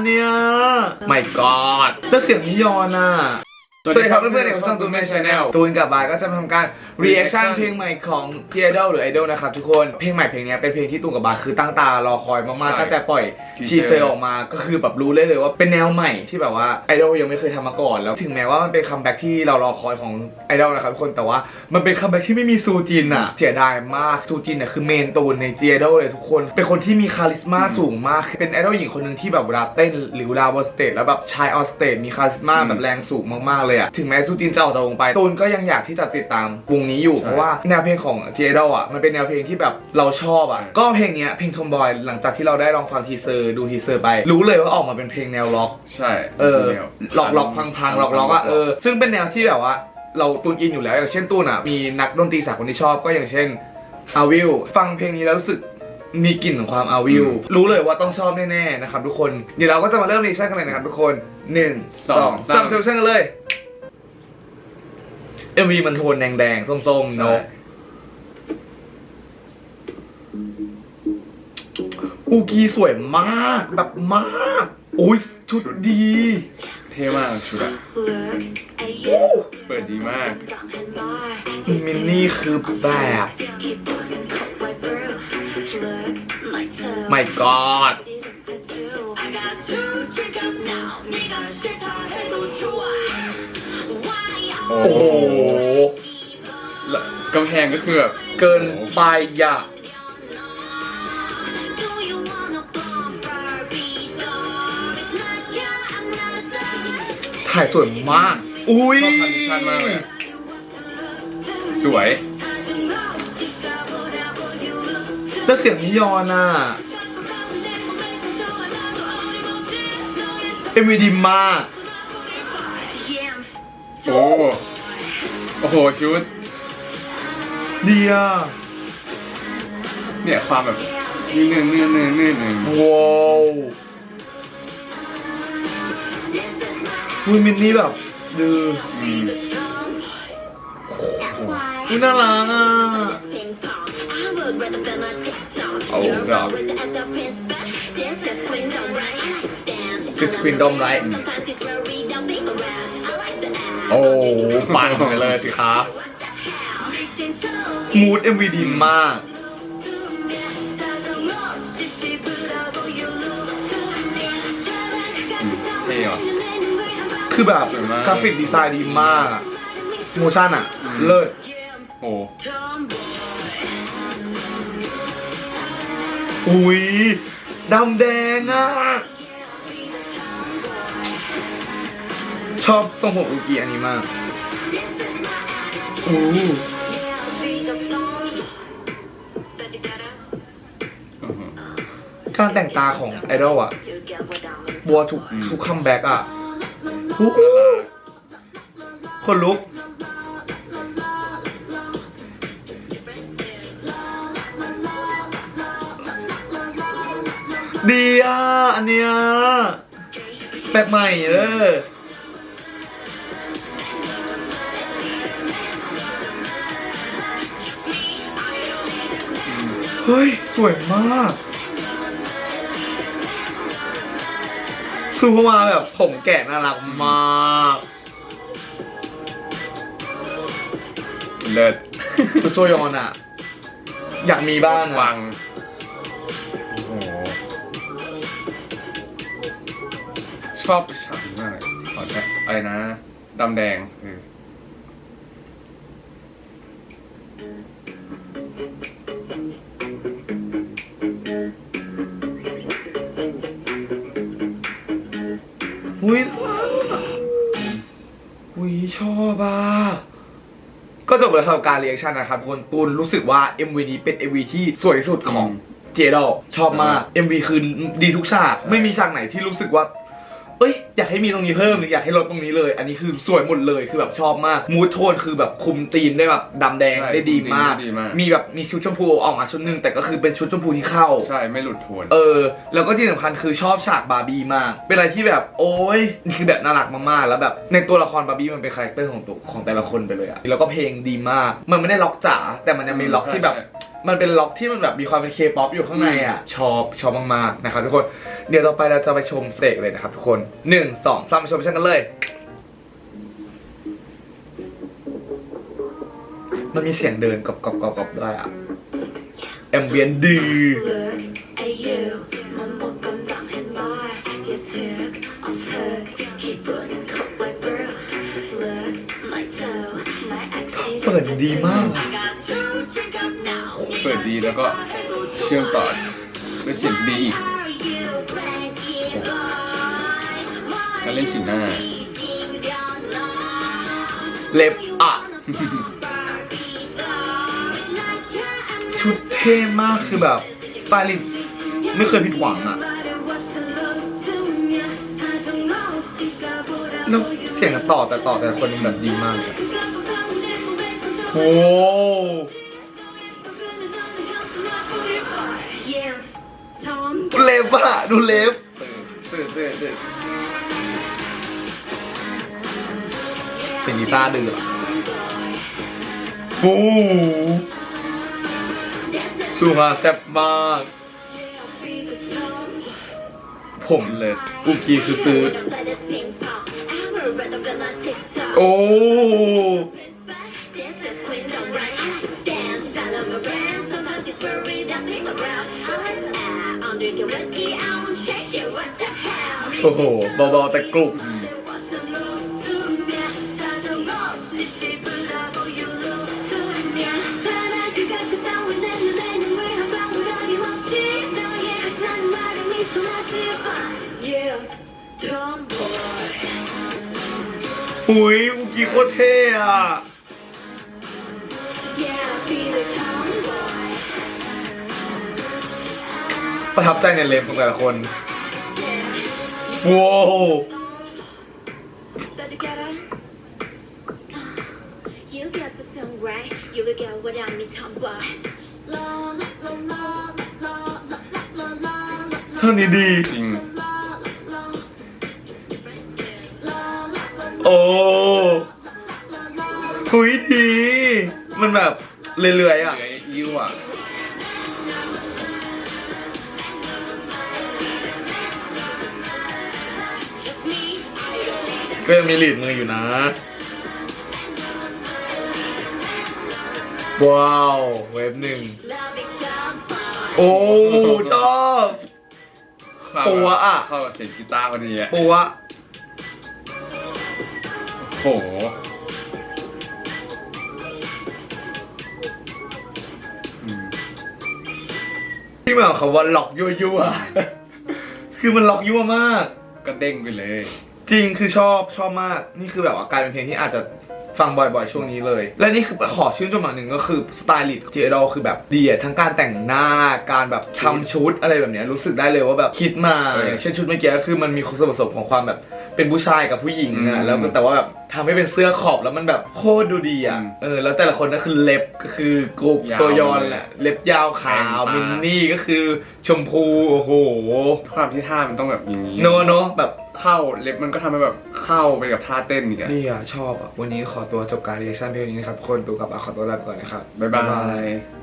อันเนี้ยไม่กอดแล้วเสียงนิยอนอะ สวัสดีครับเพื่อนๆในช่องตูนแมนชาแนลตูนกับบายก็จะมาทำการ reaction เพลงใหม่ของ g i d o l หรือ Idol นะครับทุกคนเพลงใหม่เพลงเนี้ยเป็นเพลงที่ตูนกับบายคือตั้งตารอคอยมากใช่ๆตั้งแต่ปล่อยทีเซอร์ออกมาก็คือแบบรู้เลยเลยว่าเป็นแนวใหม่ที่แบบว่า Idol ยังไม่เคยทำมาก่อนแล้วถึงแม้ว่ามันเป็นคัมแบ็กที่เรารอคอยของ Idol นะครับทุกคนแต่ว่ามันเป็นคัมแบ็กที่ไม่มีซูจินอะเสียดายมากซูจินเนี่ยคือเมนตูนใน g i d o l เลยทุกคน เป็นคนที่มีคาลิสมาสูงมากเป็นไอดอลหญิงคนหนึ่งที่แบบเวลาเต้นหรือเวลาบนสเตจแล้วแบบชายออนสเตจมีคาลิสมาอืมแบบแรงสูงมากๆเลยอะถึงแม้ซูจินจะออกจากวงไปตูนก็ยังอยากที่จะติดตามวงนี้อยู่ใช่เพราะว่าแนวเพลงของเจดออะมันเป็นแนวเพลงที่แบบเราชอบอะใช่ก็เพลงเนี้ยเพลงทอมบอย หลังจากที่เราได้ลองฟังทีเซอร์ดูทีเซอร์ไป รู้เลยว่าออกมาเป็นเพลงแนวล็อกใช่เออแนวหลอกหลอกพังพังหลอกหลอกอะเออซึ่งเป็นแนวที่แบบว่าเราตูนอินอยู่แล้วอย่างเช่นตูนอะมีนักดนตรีสากลที่ชอบก็อย่างเช่นอาวิลฟังเพลงนี้แล้วรู้สึก มีกลิ่นของความอาวิลรู้เลยว่าต้องชอบแน่ๆนะครับทุกคน เดี๋ยวเราก็จะมาเริ่มรีชั่นกันเลยนะครับทุกคนหนึ่งสองสามเซลชั่นกันเลย MV มันโทนแดงๆส้มๆเนาะอูกีสวยมากแบบมากโอ้ยชุดดี เท่มากชุดอะเปิดดีมากมินนี่คือแบบ my god โอ้โอ้โหแล้วกำแพงก็คือแบบเกินไปอะถ่ายสวยมาก อุ้ยชอบทรานซิชันมากเลยอะสวย แล้วเสียงนิยอนอะ MV ดีมากโอ้โอ้โหชุดดีอะเนี่ยความแบบนี่เนื้อเนื้อเนื้อเนื้อเนื้อว้าววิมินนี่แบบดืออืมอุ้ยน่ารักอะ โอ้จับ This Queen Dom Right โอ้ปังไปเลยสิครับมูด MV ดีมาก เท่ว่ะคือแบบสวยมากกราฟิกดีไซน์ดีมาก โมชั่นอะอืมเลิศโอ้ อุ้ยดำแดงอะ ชอบทรงผมอุกิอันนี้มากอู้อือหือการแต่งตาของไอดอลอะ บัวทุกอืมทุกคัมแบ็กอะอู้น่ารักคนลุก ดีอะ อันเนี้ยแปลกใหม่เลยอืมเฮ้ย สวยมาก ซูเข้ามาแบบผมแกะน่ารักมากเลิศคือโซยอนอะ อยากมีบ้างวัอะง อบฉากนี้มากเลยขอแค่อะไรนะดำแดงเอออุ้ยอุ้ยชอบอะก็จบแล้วสำหรับการเรียกชันนะครับทุกคนตูนรู้สึกว่า MV นี้เป็น MV ที่สวยที่สุดของอืมเจดอลชอบมาก MV คือดีทุกฉากใช่ไม่มีฉากไหนที่รู้สึกว่า เอ้ยอยากให้มีตรงนี้เพิ่มหรืออยากให้ลดตรงนี้เลย อันนี้คือสวยหมดเลยคือแบบชอบมากมูทโทนคือแบบคุมธีมได้แบบดำแดงใช่ได้ดีมาก คุมธีมได้ดีมาก มีแบบมีชุดชมพูออกมาชุดหนึงแต่ก็คือเป็นชุดชมพูที่เข้า ใช่ไม่หลุดโทน เออ แล้วก็ที่สำคัญคือชอบฉากบาร์บี้มาก เป็นอะไรที่แบบโอ้ยนี่คือแบบน่ารักมากๆ แล้วแบบในตัวละครบาร์บี้มันเป็นคาแรคเตอร์ของตัวของแต่ละคนไปเลยอะแล้วก็เพลงดีมาก มันไม่ได้ล็อกจ๋าแต่มันยังมีล็อกที่แบบ ใช่ มันเป็นล็อกที่มันแบบมีความเป็นเคป๊อปอยู่ข้างในอะชอบชอบมากๆนะครับทุกคน เดี๋ยวต่อไปเราจะไปชมเตกเลยนะครับทุกคนหนึ่งสองสามไปชมชั่นกันเลย มันมีเสียงเดินกรอบกรอบกรอบกรอบด้วยอะแอมเบียนดี Look at you มันบอกกำจังเห็นบ่อย่าทึกออกทึก keep putting cook like girl Look my toe my active เปิดดีมากเปิดดีแล้วก็เชื่อมต่อด้วยเสียงดีอีก การเล่นสีหน้า เล็บอะชุดเท่มากคือแบบสไตลิสต์ไม่เคยผิดหวังอะแล้วเสียงต่อแต่ต่อแต่ละคนแบบดีมากเลยอะโอ้ Yeah Tom เล็บอะดูเล็บตื่นตื่นตื่น เซนิต้าเดือดฟูสูงอะแซ่บมาก ผมเลยอุกีคือซื้อ โอ้ โอ้โหเบาๆแต่กรุบ หุยกูกี้โคตรเท่อะประทับใจในเล็บของแต่ละคนว้าวเท่านี้ดีจริง หุยดี มันแบบเรื่อยๆอะเลื้อยยิ้วอะ Just me, I don't ก็ยังมีหลีดมืออยู่นะ ว้าว เว็บหนึ่ง love it, tomboy. โอ้ ชอบ เข้าปัวอะเข้ากับเสียงกีตาร์พอดีอะปัว โห ที่มาของคำว่าล็อกยั่วยั่วๆ คือมันล็อกยั่วมาก ก็เด้งไปเลย จริงคือชอบชอบมาก นี่คือแบบว่ากลายเป็นเพลงที่อาจจะฟังบ่อยๆ ช่วงนี้เลย และนี่คือขอชื่นชมอย่างหนึ่งก็คือสไตลิสต์เจดอคือแบบดีอะทั้งการแต่งหน้าการแบบทำชุดอะไรแบบเนี้ยรู้สึกได้เลยว่าแบบคิดมาเออออย่างเช่นชุดเมื่อกี้ก็คือมันมีส่วนผสมของความแบบ เป็นผู้ชายกับผู้หญิงอือะมแล้วแต่ว่าแบบทำให้เป็นเสื้อขอบแล้วมันแบบโคตรดูดีอะอืมเออแล้วแต่ละคนก็คือเล็บก็คือกรุบยาวโซยอนแหละเล็บยาวขาวแปรงตามิ มินนี่ก็คือชมพูโอ้โหความที่ท่ามันต้องแบบอย่างนี้โนโนแบบเข้าเล็บมันก็ทำให้แบบเข้าไปกับท่าเต้นอีกอะนี่อะชอบอะวันนี้ขอตัวจบการเรียกชั่นเพียงนี้นะครับทุกคนดูกับอาขอตัวลาไปก่อนนะครับ บ๊ายบาย